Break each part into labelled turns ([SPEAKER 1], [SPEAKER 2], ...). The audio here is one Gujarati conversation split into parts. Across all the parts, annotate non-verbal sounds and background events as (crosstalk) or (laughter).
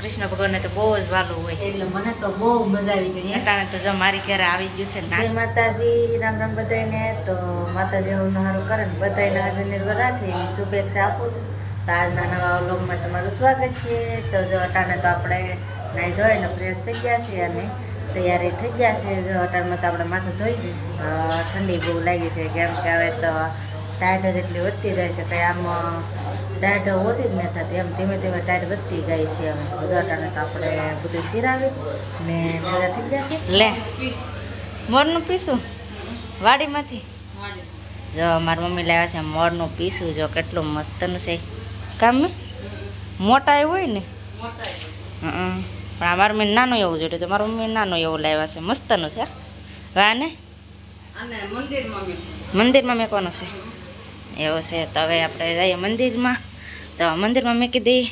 [SPEAKER 1] કૃષ્ણ ભગવાનને તો બહુ જ વાલું હોય.
[SPEAKER 2] એટલે મને તો બહુ મજા આવી ગઈ
[SPEAKER 1] અટાણે તો જો મારી ઘરે આવી ગયું છે
[SPEAKER 2] જય માતાજી રામ રામ બધાને તો માતાજી એવું સારું કરે ને બધાને હાજર નિર્ભર રાખે. એવી શુભેચ્છા આપું છું. તો આજના નવા વ્લોગમાં તમારું સ્વાગત છે. તો જો અટાણે તો આપણે નાહી ધોઈને ફ્રેશ થઈ ગયા છે અને તૈયારી થઈ ગયા છે. જો અટાણમાં તો આપણે માથું ધોઈ ઠંડી બહુ લાગી છે. કેમ કે હવે તો ટાઈટ જ એટલી વધતી જાય છે. કંઈ આમ ટાઈટ ઓછી જ મેં થતી. એમ ધીમે ધીમે ટાઈટ વધતી ગઈ છે અમે અટાણે તો આપણે બધું સિરાવી ને ભેગા થઈ ગયા છે.
[SPEAKER 1] લે મોરનું પીસું. વાડીમાંથી. જો મારી મમ્મી લાવ્યા છે મોરનું પીસું. જો કેટલું મસ્તનું છે. કામ મોટા એવું હોય ને? હં પણ આ મારું મમ્મી નાનું એવું જોયું તો મારું મમ્મી નાનું એવું લાવ્યા છે. મસ્તનું છે. વાને મંદિરમાં મેકવાનું છે? એવું છે. તો હવે આપણે જઈએ મંદિરમાં. તો મંદિરમાં મેકી દઈ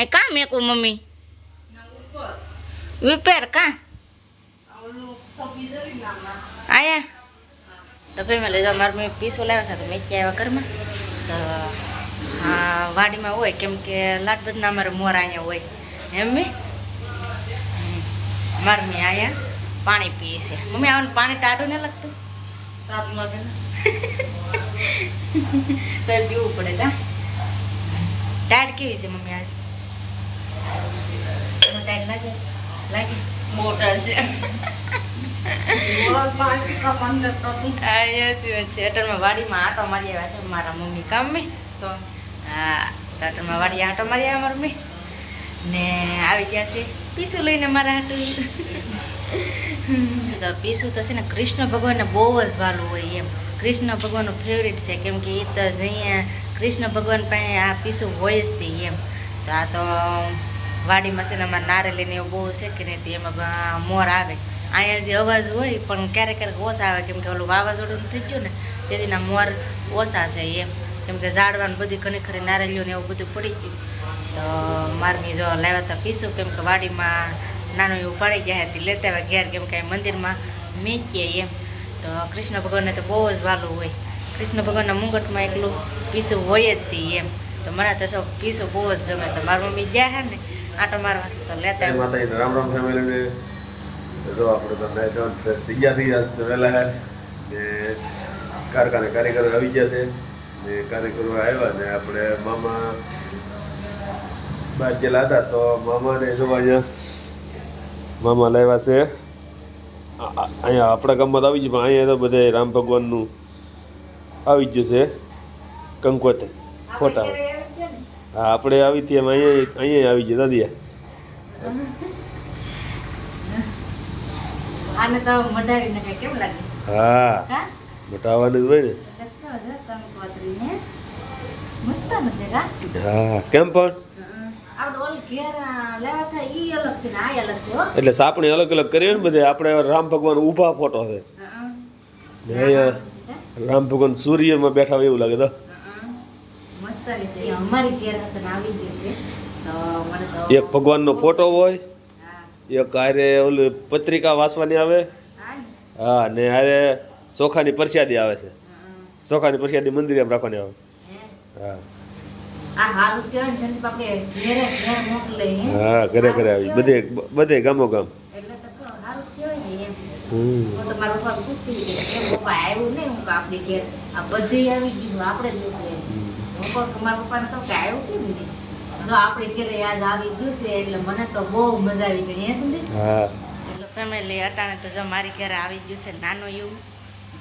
[SPEAKER 1] એ કાં મેકું મમ્મી? વિપેર કાં? આયા. તો ફેમિલી જો મારું મેં પીસો લાવ્યા હતા, તો મેં આવ્યા ઘરમાં? તો વાડીમાં હોય, કેમ કે લાટબદના અમારે મોર અહીંયા હોય. એમ મેં? મારે મેં આયા પાણી પીએ છે. મમ્મી આવું પાણી ટાઢું ને લાગતું? ટાઢું લાગે તો પીવું પડે તા? ટાઢ કેવી છે મમ્મી આજે ટાઢ લાગે? લાગે? મોટર છે. અટલમાં વાડીમાં આંટો મારી આવ્યા છે મારા મમ્મી કામે. તો હા અટલમાં વાડી આંટો મારી આવ્યા મારા મમ્મી. ને આવી ગયા છે પીસું લઈને મારા હાટું. તો પીસું તો છે ને કૃષ્ણ ભગવાનને બહુ જ વાલું હોય એમ. કૃષ્ણ ભગવાનનું ફેવરિટ છે. કેમ કે એ તો અહીંયા કૃષ્ણ ભગવાન પાસે આ પીસું હોય જ તે એમ. તો આ તો વાડીમાં છે ને અમારે નારેલીને એવું બહુ છે કે નહીં તે એમાં મોર આવે. અહીંયા જે અવાજ હોય પણ ક્યારેક ક્યારેક ઓછા આવે. કેમ કે ઓલું વાવાઝોડું થઈ ગયું ને તેથી ના મોર ઓછા છે એમ. કેમ કે ઝાડવાનું બધી ઘણી ખરી નારેલીઓને એવું બધું પડી ગયું. તો મારની જો લાવ્યા હતા પીસું. કેમ કે વાડીમાં નાનું એવું પડી ગયા હતી લેતા આવ્યા ઘેર. કેમ કે મંદિરમાં મેકીએ એમ. તો કૃષ્ણ ભગવાનને તો બહુ જ વાલું હોય. કૃષ્ણ ભગવાનના મુંગટમાં એકલું પીસું હોય જ તી એમ. તો મને તો સૌ પીસું બહુ જ ગમે. તો મારી મમ્મી ગયા હે ને આટો મારવા તો લેતા
[SPEAKER 3] માતા રામ રામ ફેમિલીને જો આપણે તો નાઈ ધોઈને ફ્રેશ થઈ ગયા થઈ આજ વહેલા હે. ને કારખાને કાર્યકરો આવી ગયા છે. ને કાર્યકરો આવ્યા ને આપણે મામા બાદ ગયેલા હતા તો મામાને જોવા અહીંયા મામા લાવ્યા છે. અહીંયા આપણા ગામમાં તો આવી જ પણ અહીંયા તો બધે રામ ભગવાનનું આવી ગયું છે કંકોતે ફોટા. હા આપણે આવી હતી એમ અહીંયા અહીંયા આવી
[SPEAKER 2] જતા લાગે?
[SPEAKER 3] હા જ હોય ને. હા કેમ પણ? એટલે સાપણી અલગ અલગ કરીએ ને બધે આપણે રામ ભગવાન ઊભા ફોટો છે. રામ ભગવાન સૂર્યમાં બેઠા હોય એવું લાગે તો. એક ભગવાનનો ફોટો હોય એક હારે ઓલું પત્રિકા વાંચવાની આવે.
[SPEAKER 2] હા ને.
[SPEAKER 3] હારે ચોખાની પરસ્યાદી આવે છે. ચોખાની પરસ્યાદી મંદિરે એમ રાખવાની આવે.
[SPEAKER 2] હે.
[SPEAKER 3] હા
[SPEAKER 2] ઘેરે ઘેર મોકલે
[SPEAKER 3] ઘરે ઘરે આવી બધે બધે ગામો ગામ
[SPEAKER 2] એટલે તો હારું જ એમ. હું તો મારા પપ્પા પૂછતી હતી કે કેમ પપ્પા આવ્યું નહીં હું આપણી ઘેર. આ બધું આવી ગયું આપણે જ નથી હું કહું કે મારા પપ્પાને કહું કે આવ્યું જો આપણી ઘરે યાદ આવી ગયું છે એટલે મને તો બહુ મજા આવી ગઈ હે સુધી
[SPEAKER 1] એટલે ફેમિલી અટાણે તો જો મારી ઘરે આવી ગયું છે નાનું એવું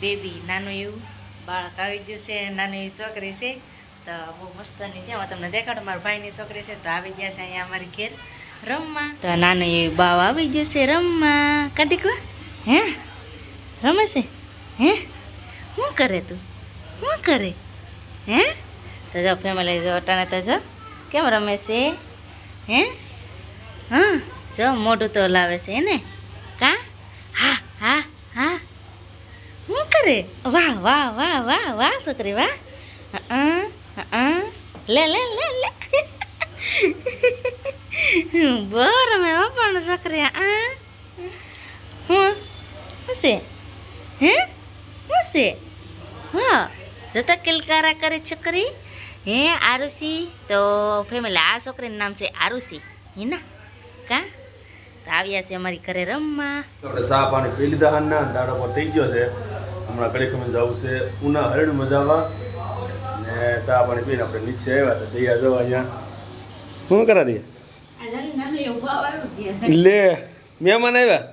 [SPEAKER 1] બેબી નાનું એવું બાળક આવી ગયું છે નાની છોકરી છે. તો બહુ મસ્તની છે. હું તમને દેખાડો મારા ભાઈની છોકરી છે તો આવી ગયા છે અહીંયા અમારી ઘેર રમવા. તો નાનું એ બાવ આવી જશે રમવા. કાઢીક હે? રમે છે? હે? શું કરે તું? શું કરે? હે? તો જો ફેમિલી જો અટાણે તો જો કેમ રમે છે? હે? હા જો મોઢું તો લાવે છે ને? કા? હા હા હા. શું કરે? વાહ વાહ વાહ વાહ વાહ છોકરી વાહ. હં, હં. લે લે લે લે. બહુ રમે પણ છોકરી આ? હું? હશે હે? હશે હા, જતા કિલકારા કરે છોકરી? હે, આરુષી? તો ફેમિલી આ છોકરીનું નામ છે આરુષી. હિના કા? તો આવ્યા છે અમારી ઘરે રમવા.
[SPEAKER 3] આપણે પાણી પી લીધા દાડો પર થઈ ગયો છે. હમણાં ઘડી સમય જવું છે. ઉના હરણ મજાવા ને ચા પાણી પીને આપણે નીચે આવ્યા તો દૈયા જવા અહીંયા. શું કરા દે લે મહેમાન આવ્યા?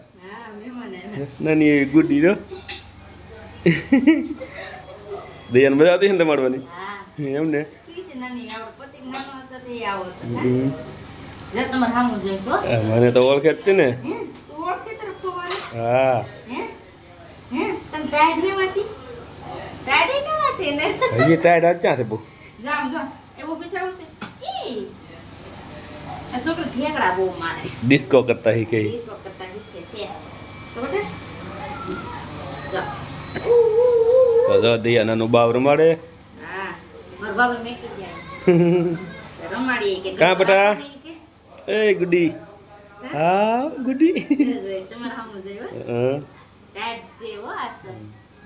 [SPEAKER 3] નાની એવી ગુડી જો દૈયાને મજા આવતી છે ને રમાડવાની? એમ ને? હમ.
[SPEAKER 1] તમારે સામું જોઈશો
[SPEAKER 3] આ મને તો ઓળખે જ છે ને. હા?
[SPEAKER 1] હે હે ટાઈડ ન ટાઈડ ન ને
[SPEAKER 3] હજી ટાયર્ડ આજ ક્યાં છે બહુ?
[SPEAKER 1] જામ જો એવું બી થયું છે આ છોકરો ઠેકડા બહુ મારે.
[SPEAKER 3] ડિસ્કો કરતા હી કે
[SPEAKER 1] ડિસ્કો કરતા શીખે છે. તો બેટા. જો
[SPEAKER 3] તો જો દૈયા નાનું બાવ રમાડે.
[SPEAKER 1] હા. મારા બાબા મેકી ગયા (laughs) રમાડીએ કે
[SPEAKER 3] કાં બેટા? એ ગુડી. હા? ગુડી.
[SPEAKER 1] તમારે સામું જોયું, હો.
[SPEAKER 3] હા.
[SPEAKER 1] હો આજ તો.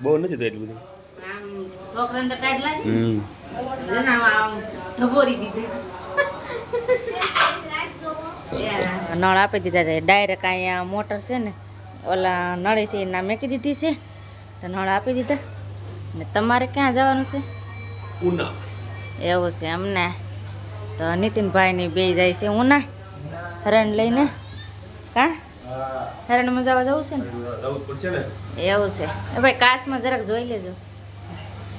[SPEAKER 3] બહુ નથી તો એટલું બધું.
[SPEAKER 1] છોકરાને તો ઢબોરી દીધી. નળ આપી દીધા છે. ડાયરેક્ટ અહીંયા મોટર છે ને ઓલા નળી છે એના મેકી દીધી છે. તો નળ આપી દીધા. ને તમારે ક્યાં જવાનું છે?
[SPEAKER 3] ઉના.
[SPEAKER 1] એવું છે અમને. તો નીતિનભાઈની બે જાય છે ઉના. હરણ લઈને. કા? હરણ મજાવા જવું છે ને?
[SPEAKER 3] જવું પડશે ને.
[SPEAKER 1] એવું છે. ભાઈ કાશમાં જરાક જોઈ લેજો
[SPEAKER 3] બાપુ નખાવ નખાવા દે છોકરાને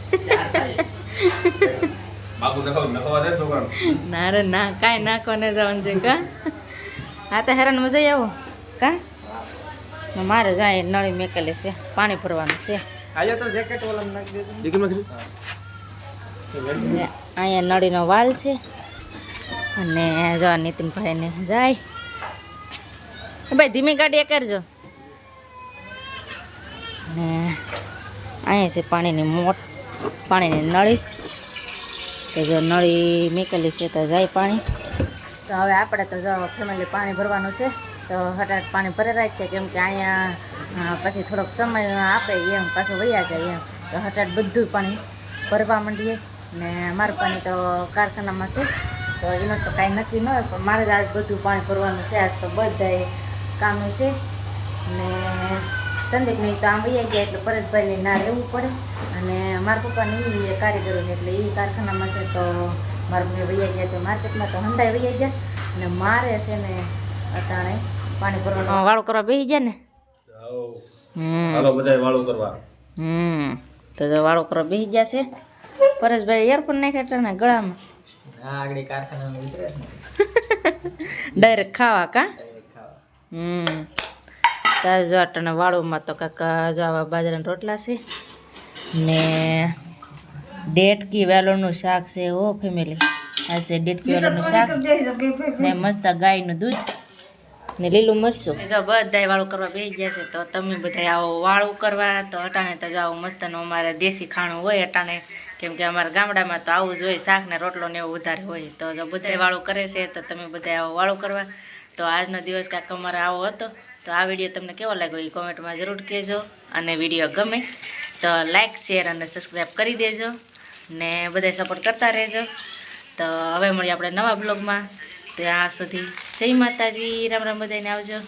[SPEAKER 1] ના રે, ના, કાંઈ નાખવાને જવાનું છે, કા? હા તો હેરાન મજા આવો, કા? મારે જાય નળી મેકેલી છે, પાણી ભરવાનું છે. ને અહીંયા નળીનો વાલ છે, અને જો આ નીતિનભાઈને જાય. ભાઈ, ધીમી ગાડી કરજો. ને અહીંયા છે પાણીની મોટ. પાણીની નળી. તો જો નળી મેકેલી છે તો જાય પાણી. તો હવે આપણે તો જો ફેમિલી પાણી ભરવાનું છે, તો હટાટ પાણી ભરી રાખીએ, કેમ કે અહીંયા પછી થોડોક સમય આપે એમ, પાછું વૈયા જાય એમ. તો હટાટ બધું પાણી ભરવા માંડીએ. ને મારું પાણી તો કારખાનામાં છે, તો એનું તો કાંઈ નક્કી ન હોય, પણ મારે જ આજ બધું પાણી ભરવાનું છે. આજ તો બધાએ કામે છે. ને સંદીપની તો આમ વૈયા ગયા એટલે પરેશભાઈને ના રહેવું પડે. અને મારા પપ્પાને એ કારીગરો છે એટલે એ કારખાનામાં છે તો મારા મેં વૈયા ગયા છે માર્કેટમાં તો હંધાઈ વૈયા ગયા. અને મારે છે ને અટાણે પાણી ભરવાનું. વાળો કરવા બેસી ગયા ને? હમ.
[SPEAKER 3] હાલો બધા વાળું કરવા.
[SPEAKER 1] હમ. તો વાળો વાળું કરવા બેસી ગયા છે. પરેશભાઈ એરફોન નાખ્યા હતા ને ગળામાં. ડાયરેક્ટ (laughs) ખાવા કા? હમ. તાર જો અટાણે વાળુમાં તો કાંક જો આવા બાજરાના રોટલા છે ને ડેટકી વેલોનું શાક છે ઓ ફેમિલી આ છે ડેટકી વેલોનું શાક ને મસ્ત ગાયનું દૂધ ને લીલું મરચું. જો બધાય વાળું કરવા બેસી ગયા છે તો તમે બધા આવો વાળું કરવા. તો અટાણે તો જાઓ મસ્તનું અમારે દેશી ખાણું હોય અટાણે. કેમ કે અમારા ગામડામાં તો આવું જ હોય શાક ને રોટલો ને એવું વધારે હોય. તો જો બધાય વાળું કરે છે તો તમે બધા આવો વાળું કરવા. તો આજનો દિવસ કાંક અમારે આવો હતો. તો આ વીડિયો તમને કેવો લાગ્યો એ કોમેન્ટમાં જરૂર કહેજો અને વીડિયો ગમે તો લાઇક શેર અને સબસ્ક્રાઈબ કરી દેજો ને બધાય સપોર્ટ કરતા રહેજો. તો હવે મળીએ આપણે નવા બ્લોગમાં. ત્યાં સુધી જય માતાજી. રામ રામ બધાને આવજો.